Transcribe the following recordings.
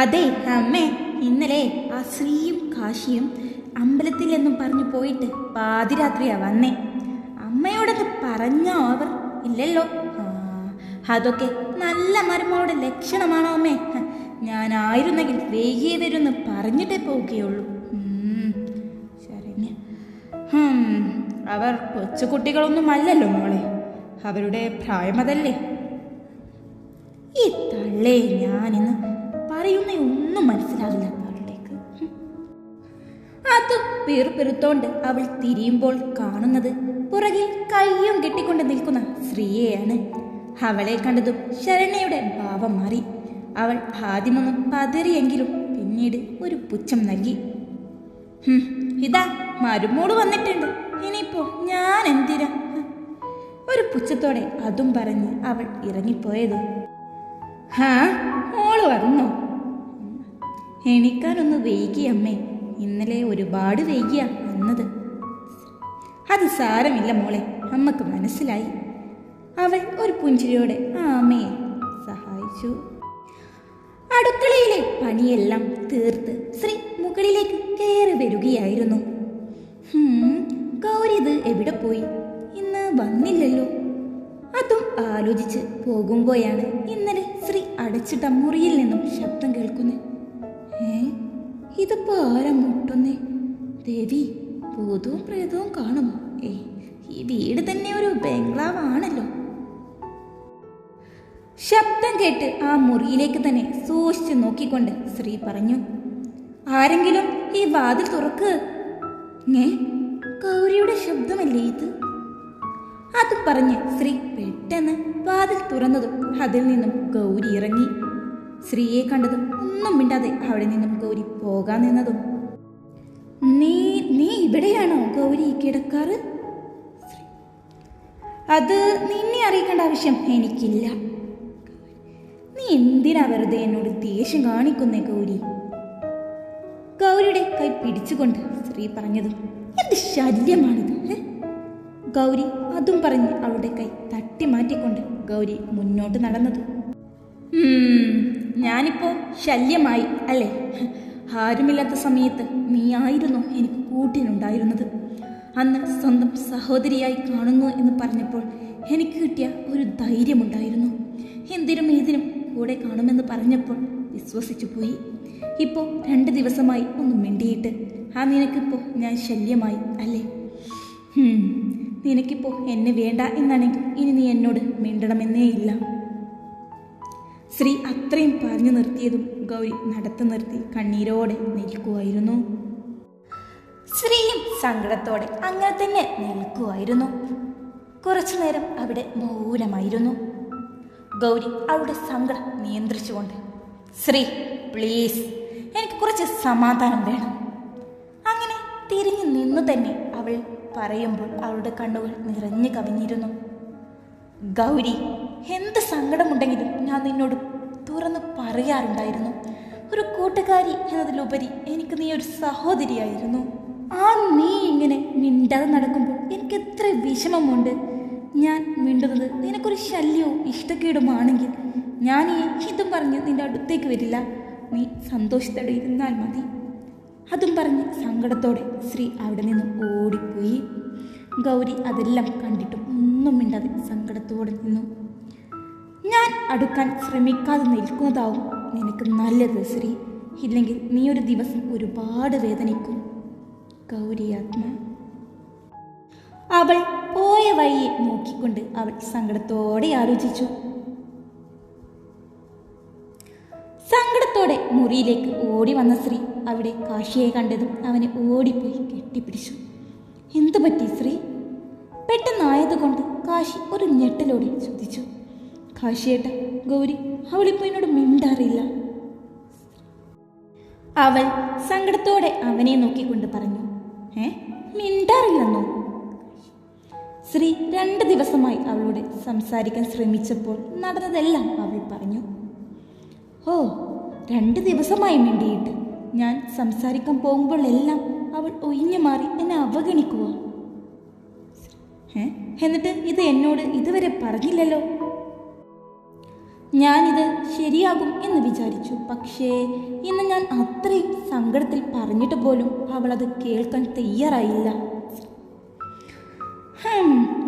അതെ അമ്മേ. ഇന്നലെ ആ ശ്രീയും കാശിയും അമ്പലത്തിൽ എന്നും പറഞ്ഞു പോയിട്ട് പാതിരാത്രിയാ വന്നേ. അമ്മയോടത് പറഞ്ഞോ അവർ? ഇല്ലല്ലോ. അതൊക്കെ നല്ല മരുമകളുടെ ലക്ഷണമാണോ അമ്മേ? ഞാനായിരുന്നെങ്കിൽ വേഗിയെ വരുമെന്ന് പറഞ്ഞിട്ടേ പോവുകയുള്ളൂ. ഉം, ശരണ്യ. അവർ കൊച്ചുകുട്ടികളൊന്നും അല്ലല്ലോ മോളെ. അവരുടെ പ്രായമതല്ലേ? ഈ തള്ളേ ഞാനിന്ന് പറയുന്ന ഒന്നും മനസ്സിലാവില്ല അവളുടേക്ക് അത് പെറുപെറുത്തോണ്ട് അവൾ തിരിയുമ്പോൾ കാണുന്നത് പുറകിൽ കയ്യും കെട്ടിക്കൊണ്ട് നിൽക്കുന്ന ശ്രീയെയാണ് അവളെ കണ്ടതും ശരണയുടെ ഭാവം മാറി. അവൾ ആദ്യമൊന്നും പതറിയെങ്കിലും പിന്നീട് ഒരു പുച്ഛം നൽകി. ഇതാ മരുമോട് വന്നിട്ടുണ്ട്. ഇനിയിപ്പോ ഞാൻ എന്തിനാ? ഒരു പുച്ഛത്തോടെ അതും പറഞ്ഞ് അവൾ ഇറങ്ങിപ്പോയത്. ഹാ മോൾ വന്നോ? എണിക്കാനൊന്ന് വൈകി അമ്മേ. ഇന്നലെ ഒരുപാട് വൈകിയാ വന്നത്. അത് സാരമില്ല മോളെ. അമ്മയ്ക്ക് മനസ്സിലായി. അവൻ ഒരു പുഞ്ചിരിയോടെ ആ അമ്മയെ സഹായിച്ചു. അടുക്കളയിലെ പണിയെല്ലാം തീർത്ത് ശ്രീ മുകളിലേക്ക് കയറി വരികയായിരുന്നു. ഗൗരിത് എവിടെ പോയി? ഇന്ന് വന്നില്ലല്ലോ. അതും ആലോചിച്ച് പോകുമ്പോഴാണ് ഇന്നലെ ശ്രീ അടച്ചിട്ട മുറിയിൽ നിന്നും ശബ്ദം കേൾക്കുന്നത്. ഏ? ഇതിപ്പോ ആരാ മുട്ടുന്നേ? ദേവി ഭൂതവും പ്രേതവും കാണുമോ? ഏ ഈ വീട് തന്നെ ഒരു ബംഗ്ലാവാണല്ലോ. ശബ്ദം കേട്ട് ആ മുറിയിലേക്ക് തന്നെ സൂക്ഷിച്ച് നോക്കിക്കൊണ്ട് ശ്രീ പറഞ്ഞു ആരെങ്കിലും ഈ വാതിൽ തുറക്ക്. ഏ? ഗൗരിയുടെ ശബ്ദമല്ലേ ഇത്? അത് പറഞ്ഞ് ശ്രീ പെട്ടെന്ന് വാതിൽ തുറന്നതും അതിൽ നിന്നും ഗൗരി ഇറങ്ങി. ശ്രീയെ കണ്ടതും ഒന്നും മിണ്ടാതെ അവിടെ നിന്നും ഗൗരി പോകാൻ നിന്നതും. നീ നീ ഇവിടെയാണോ ഗൗരി കിടക്കാറ്? അത് നിന്നെ അറിയിക്കേണ്ട ആവശ്യം എനിക്കില്ല. നീ എന്തിനാ വെറുതെ എന്നോട് ദേഷ്യം കാണിക്കുന്നേ ഗൗരി? ഗൗരിയുടെ കൈ പിടിച്ചുകൊണ്ട് സ്ത്രീ പറഞ്ഞതും എന്ത് ശല്യമാണിത് ഗൗരി അതും പറഞ്ഞ് അവളുടെ കൈ തട്ടി മാറ്റിക്കൊണ്ട് ഗൗരി മുന്നോട്ട് നടന്നത്. ഉം, ഞാനിപ്പോ ശല്യമായി അല്ലേ? ആരുമില്ലാത്ത സമയത്ത് നീയായിരുന്നു എനിക്ക് കൂട്ടിനുണ്ടായിരുന്നത്. അന്ന് സ്വന്തം സഹോദരിയായി കാണുന്നു എന്ന് പറഞ്ഞപ്പോൾ എനിക്ക് കിട്ടിയ ഒരു ധൈര്യമുണ്ടായിരുന്നു. എന്തിനും ഏതിനും കൂടെ കാണുമെന്ന് പറഞ്ഞപ്പോൾ വിശ്വസിച്ചു പോയി. ഇപ്പോൾ രണ്ട് ദിവസമായി ഒന്ന് മിണ്ടിയിട്ട് ആ നിനക്കിപ്പോൾ ഞാൻ ശല്യമായി അല്ലേ? നിനക്കിപ്പോൾ എന്നെ വേണ്ട എന്നാണെങ്കിൽ ഇനി നീ എന്നോട് മിണ്ടണമെന്നേ ഇല്ല. ശ്രീ അത്രയും പറഞ്ഞു നിർത്തിയതും ഗൗരി നടത്തു നിർത്തി കണ്ണീരോടെ നിൽക്കുമായിരുന്നു ശ്രീയും സങ്കടത്തോടെ അങ്ങനെ തന്നെ നിൽക്കുമായിരുന്നു കുറച്ചു നേരം അവിടെ മൗനമായിരുന്നു. ഗൗരി അവളുടെ സങ്കടം നിയന്ത്രിച്ചുകൊണ്ട് ശ്രീ പ്ലീസ് എനിക്ക് കുറച്ച് സമാധാനം വേണം. അങ്ങനെ തിരിഞ്ഞു നിന്നു തന്നെ അവൾ പറയുമ്പോൾ അവളുടെ കണ്ണുകൾ നിറഞ്ഞു കവിഞ്ഞിരുന്നു. ഗൗരി എന്ത് സങ്കടമുണ്ടെങ്കിലും ഞാൻ നിന്നോട് തുറന്ന് പറയാറുണ്ടായിരുന്നു ഒരു കൂട്ടുകാരി എന്നതിലുപരി എനിക്ക് നീ ഒരു സഹോദരിയായിരുന്നു. ആ നീ ഇങ്ങനെ മിണ്ടാതെ നടക്കുമ്പോൾ എനിക്ക് എത്ര വിഷമമുണ്ട്. ഞാൻ മിണ്ടുന്നത് നിനക്കൊരു ശല്യവും ഇഷ്ടക്കേടുമാണെങ്കിൽ ഞാൻ ഈ ഇതും പറഞ്ഞ് നിന്റെ അടുത്തേക്ക് വരില്ല. നീ സന്തോഷത്തോടെ ഇരുന്നാൽ മതി. അതും പറഞ്ഞ് സങ്കടത്തോടെ ശ്രീ അവിടെ നിന്ന് ഓടിപ്പോയി. ഗൗരി അതെല്ലാം കണ്ടിട്ടും ഒന്നും മിണ്ടാതെ സങ്കടത്തോടെ നിന്നു. ഞാൻ അടുക്കാൻ ശ്രമിക്കാതെ നിൽക്കുന്നതാവും നിനക്ക് നല്ലത് ശ്രീ. ഇല്ലെങ്കിൽ നീ ഒരു ദിവസം ഒരുപാട് വേദനിക്കും. ഗൗരിയാത്മ. അവൾ പോയ വഴിയെ നോക്കിക്കൊണ്ട് അവൾ സങ്കടത്തോടെ ആലോചിച്ചു. സങ്കടത്തോടെ മുറിയിലേക്ക് ഓടി വന്ന ശ്രീ അവിടെ കാശിയെ കണ്ടതും അവനെ ഓടിപ്പോയി കെട്ടിപ്പിടിച്ചു. എന്തു പറ്റി ശ്രീ? പെട്ടെന്നായതുകൊണ്ട് കാശി ഒരു ഞെട്ടലോടെ ചോദിച്ചു. കാശിയേട്ട ഗൗരി അവളിപ്പോ എന്നോട് മിണ്ടാറില്ല. അവൾ സങ്കടത്തോടെ അവനെ നോക്കിക്കൊണ്ട് പറഞ്ഞു ഏ മിണ്ടാറില്ലെന്നോ? ശ്രീ രണ്ട് ദിവസമായി അവളോട് സംസാരിക്കാൻ ശ്രമിച്ചപ്പോൾ നടന്നതെല്ലാം അവൾ പറഞ്ഞു ഓ രണ്ട് ദിവസമായി മിണ്ടിയിട്ട് ഞാൻ സംസാരിക്കാൻ പോകുമ്പോഴെല്ലാം അവൾ ഒഴിഞ്ഞു മാറി എന്നെ അവഗണിക്കുക എന്നിട്ട് ഇത് എന്നോട് ഇതുവരെ പറഞ്ഞില്ലല്ലോ? ഞാനിത് ശരിയാകും എന്ന് വിചാരിച്ചു. പക്ഷേ ഇന്ന് ഞാൻ അത്രയും സങ്കടത്തിൽ പറഞ്ഞിട്ട് പോലും അവൾ അത് കേൾക്കാൻ തയ്യാറായില്ല.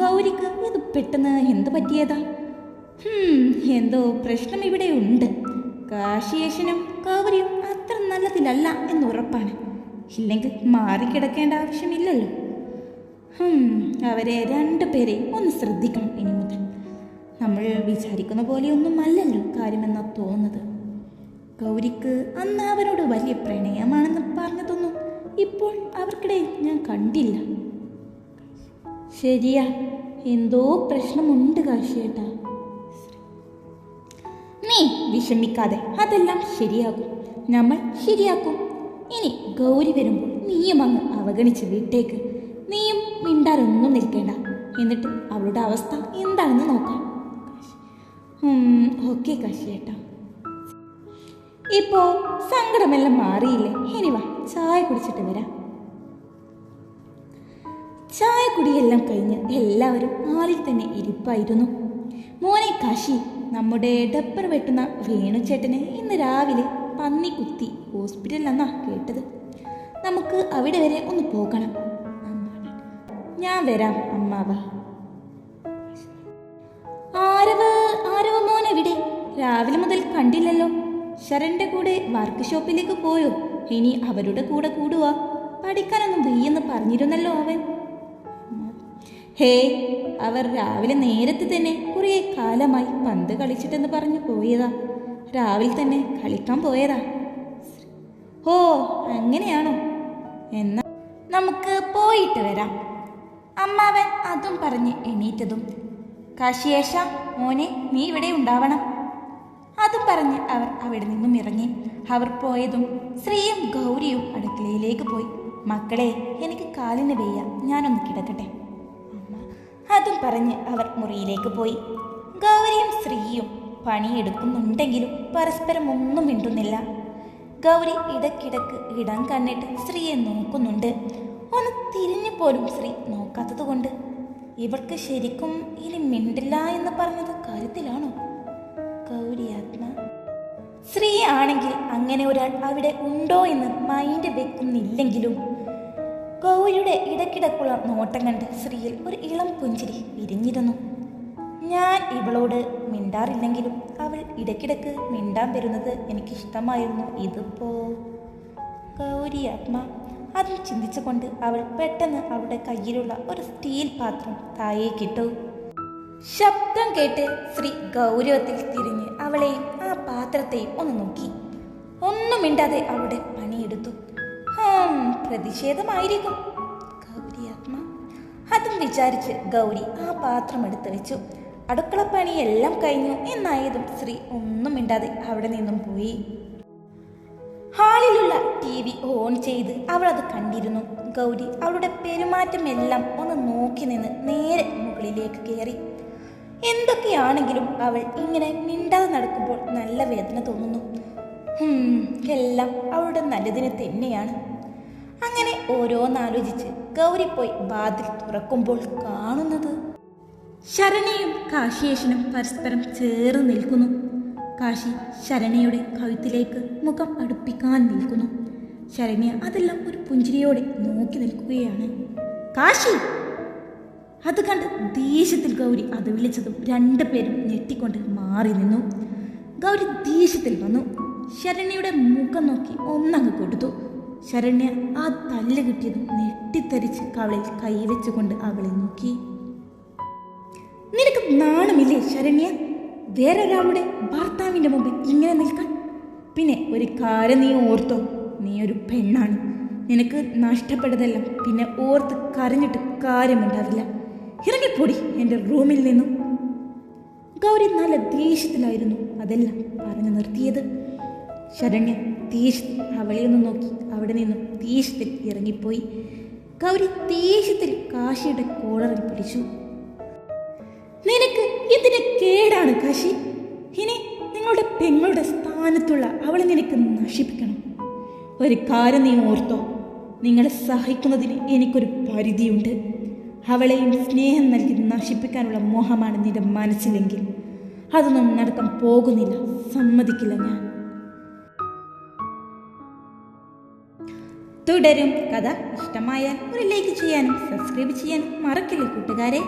ഗൗരിക്ക് ഇത് പെട്ടെന്ന് എന്ത് പറ്റിയതാ? എന്തോ പ്രശ്നം ഇവിടെ ഉണ്ട്. കാശിയേശനും ഗൗരിയും അത്ര നല്ലതിലല്ല എന്ന് ഉറപ്പാണ്. ഇല്ലെങ്കിൽ മാറിക്കിടക്കേണ്ട ആവശ്യമില്ലല്ലോ. അവരെ രണ്ടുപേരെയും ഒന്ന് ശ്രദ്ധിക്കണം ഇനി മുതൽ. നമ്മൾ വിചാരിക്കുന്ന പോലെയൊന്നും അല്ലല്ലോ കാര്യമെന്നാ തോന്നുന്നത്. ഗൗരിക്ക് അന്ന് അവരോട് വലിയ പ്രണയമാണെന്ന് പറഞ്ഞതൊന്നും ഇപ്പോൾ അവർക്കിടയിൽ ഞാൻ കണ്ടില്ല. ശരിയാ എന്തോ പ്രശ്നമുണ്ട് കാശിയേട്ടാ. നീ വിഷമിക്കാതെ അതെല്ലാം ശരിയാകും. നമ്മൾ ശരിയാക്കും. ഇനി ഗൗരി വരുമ്പോൾ നീയും അങ്ങ് അവഗണിച്ച് വിട്ടേക്ക്. നീയും മിണ്ടാറൊന്നും നിൽക്കേണ്ട. എന്നിട്ട് അവളുടെ അവസ്ഥ എന്താണെന്ന് നോക്കാം. ഓക്കെ കാശിയേട്ടാ ഇപ്പോ സങ്കടമെല്ലാം മാറിയില്ലേ? ഇനി വാ ചായ കുടിച്ചിട്ട് വരാം. ചായ കുടിയെല്ലാം കഴിഞ്ഞ് എല്ലാവരും ആളിൽ തന്നെ ഇരിപ്പായിരുന്നു. മോനെ കാശി നമ്മുടെ ഡബ്ബർ വെട്ടുന്ന വേണുചേട്ടനെ ഇന്ന് രാവിലെ പന്നി കുത്തി ഹോസ്പിറ്റലിലെന്നാ കേട്ടത്. നമുക്ക് അവിടെ വരെ ഒന്ന് പോകണം. ഞാൻ വരാം അമ്മാവ. രാവിലെ മുതൽ കണ്ടില്ലല്ലോ. ശരന്റെ കൂടെ വർക്ക് ഷോപ്പിലേക്ക് പോയോ? ഇനി അവരുടെ കൂടെ കൂടുക പഠിക്കാനൊന്നും വയ്യെന്ന് പറഞ്ഞിരുന്നല്ലോ അവൻ. ഹേ അവർ രാവിലെ നേരത്തെ തന്നെ കുറേ കാലമായി പന്ത് കളിച്ചിട്ടെന്ന് പറഞ്ഞു പോയതാ. രാവിലെ തന്നെ കളിക്കാൻ പോയതാ. ഓ അങ്ങനെയാണോ? എന്നാ നമുക്ക് പോയിട്ട് വരാം. അമ്മാവൻ അതും പറഞ്ഞ് എണീറ്റതും. കാശിയേഷ മോനെ നീ ഇവിടെ ഉണ്ടാവണം. അതും പറഞ്ഞ് അവർ അവിടെ നിന്നും ഇറങ്ങി. അവർ പോയതും ശ്രീയും ഗൗരിയും അടുക്കളയിലേക്ക് പോയി. മക്കളെ എനിക്ക് കാലിന് വയ്യ. ഞാനൊന്ന് കിടക്കട്ടെ. അമ്മ അതും പറഞ്ഞ് അവർ മുറിയിലേക്ക് പോയി. ഗൗരിയും ശ്രീയും പണിയെടുക്കുന്നുണ്ടെങ്കിലും പരസ്പരം ഒന്നും മിണ്ടുന്നില്ല. ഗൗരി ഇടക്കിടക്ക് ഇടം കണ്ണിട്ട് ശ്രീയെ നോക്കുന്നുണ്ട്. ഒന്ന് തിരിഞ്ഞു പോലും ശ്രീ നോക്കാത്തത് കൊണ്ട് ഇവൾക്ക് ശരിക്കും ഇനി മിണ്ടില്ല എന്ന് പറഞ്ഞത് കാര്യത്തിലാണോ? ഗൗരി സ്ത്രീ ആണെങ്കിൽ അങ്ങനെ ഒരാൾ അവിടെ ഉണ്ടോ എന്ന് മൈൻഡ് വെക്കുന്നില്ലെങ്കിലും ഗൗരിയുടെ ഇടയ്ക്കിടക്കുള്ള നോട്ടം കണ്ട് സ്ത്രീയിൽ ഒരു ഇളം പുഞ്ചിരി വിരിഞ്ഞിരുന്നു. ഞാൻ ഇവളോട് മിണ്ടാറില്ലെങ്കിലും അവൾ ഇടക്കിടക്ക് മിണ്ടാൻ വരുന്നത് എനിക്കിഷ്ടമായിരുന്നു. ഇതിപ്പോ ഗൗരി ആത്മ അതും ചിന്തിച്ചുകൊണ്ട് അവൾ പെട്ടെന്ന് അവളുടെ കയ്യിലുള്ള ഒരു സ്റ്റീൽ പാത്രം താഴേക്കിട്ടു. ശബ്ദം കേട്ട് ശ്രീ ഗൗരവത്തിൽ തിരിഞ്ഞ് അവളെയും ആ പാത്രത്തെയും ഒന്ന് നോക്കി. ഒന്നും മിണ്ടാതെ അവളുടെ പണിയെടുത്തു. പ്രതിഷേധമായിരിക്കും. ഗൗരി ആത്മ. അതും വിചാരിച്ച് ഗൗരി ആ പാത്രം എടുത്തു വെച്ചു. അടുക്കളപ്പണിയെല്ലാം കഴിഞ്ഞു. എന്നായതും ശ്രീ ഒന്നും മിണ്ടാതെ അവിടെ നിന്നും പോയി. ഹാളിലുള്ള ടി വി ഓൺ ചെയ്ത് അവൾ അത് കണ്ടിരുന്നു. ഗൗരി അവളുടെ പെരുമാറ്റം എല്ലാം ഒന്ന് നോക്കി നിന്ന് നേരെ മുകളിലേക്ക് കയറി എന്തൊക്കെയാണെങ്കിലും അവൾ ഇങ്ങനെ മിണ്ടാതെ നടക്കുമ്പോൾ നല്ല വേദന തോന്നുന്നു. എല്ലാം അവളുടെ നല്ലതിന് തന്നെയാണ്. അങ്ങനെ ഓരോന്നാലോചിച്ച് ഗൗരി പോയി വാതിൽ തുറക്കുമ്പോൾ കാണുന്നത്. ശരണയും കാശിയേശനും പരസ്പരം ചേർന്ന് നിൽക്കുന്നു. കാശി ശരണയുടെ കഴുത്തിലേക്ക് മുഖം അടുപ്പിക്കാൻ നിൽക്കുന്നു. ശരണ്യ അതെല്ലാം ഒരു പുഞ്ചിരിയോടെ നോക്കി നിൽക്കുകയാണ്. കാശി! അത് കണ്ട് ദേഷ്യത്തിൽ ഗൗരി അത് വിളിച്ചതും രണ്ടുപേരും ഞെട്ടിക്കൊണ്ട് മാറി നിന്നു. ഗൗരി ദേഷ്യത്തിൽ വന്നു. ശരണ്യയുടെ മുഖം നോക്കി ഒന്നങ്ങ് കൊടുത്തു. ശരണ്യ ആ തല്ല് കിട്ടിയതും ഞെട്ടിത്തരിച്ച് കവളിൽ കൈവച്ചുകൊണ്ട് അവളെ നോക്കി. നിനക്ക് നാണമില്ലേ ശരണ്യ? വേറൊരാളുടെ ഭർത്താവിന്റെ മുമ്പിൽ ഇങ്ങനെ നിൽക്കാൻ? പിന്നെ ഒരു കാര്യം നീ ഓർത്തോ? നീ ഒരു പെണ്ണാണ്. നിനക്ക് നഷ്ടപ്പെട്ടതെല്ലാം പിന്നെ ഓർത്ത് കരഞ്ഞിട്ട് കാര്യമുണ്ടാവില്ല. ഇറങ്ങിപ്പോടി എന്റെ റൂമിൽ നിന്നും. ഗൗരി നല്ല ദേഷ്യത്തിലായിരുന്നു. അതെല്ലാം പറഞ്ഞു നിർത്തിയത്. ശരണ്യ ദേഷ്യത്തിൽ അവളെ ഒന്ന് നോക്കി. അവിടെ നിന്നും ദേഷ്യത്തിൽ ഇറങ്ങിപ്പോയി. ഗൗരി ദേഷ്യത്തിൽ കാശിയുടെ കോളറിൽ പിടിച്ചു. നിനക്ക് ഇതിന് കേടാണ് കാശി? ഇനി നിങ്ങളുടെ പെങ്ങളുടെ സ്ഥാനത്തുള്ള അവളെ നിനക്ക് നശിപ്പിക്കണം. ഒരു കാര്യം നീ ഓർത്തോ. നിങ്ങളെ സഹിക്കുന്നതിന് എനിക്കൊരു പരിധിയുണ്ട്. അവളെയും സ്നേഹം നൽകി നശിപ്പിക്കാനുള്ള മോഹമാണ് നിന്റെ മനസ്സിലെങ്കിൽ. അതൊന്നും നടക്കാൻ പോകുന്നില്ല. സമ്മതിക്കില്ല ഞാൻ. തുടരും കഥ. ഇഷ്ടമായാൽ ഒരു ലൈക്ക് ചെയ്യാനും സബ്സ്ക്രൈബ് ചെയ്യാനും മറക്കില്ല കൂട്ടുകാരെ.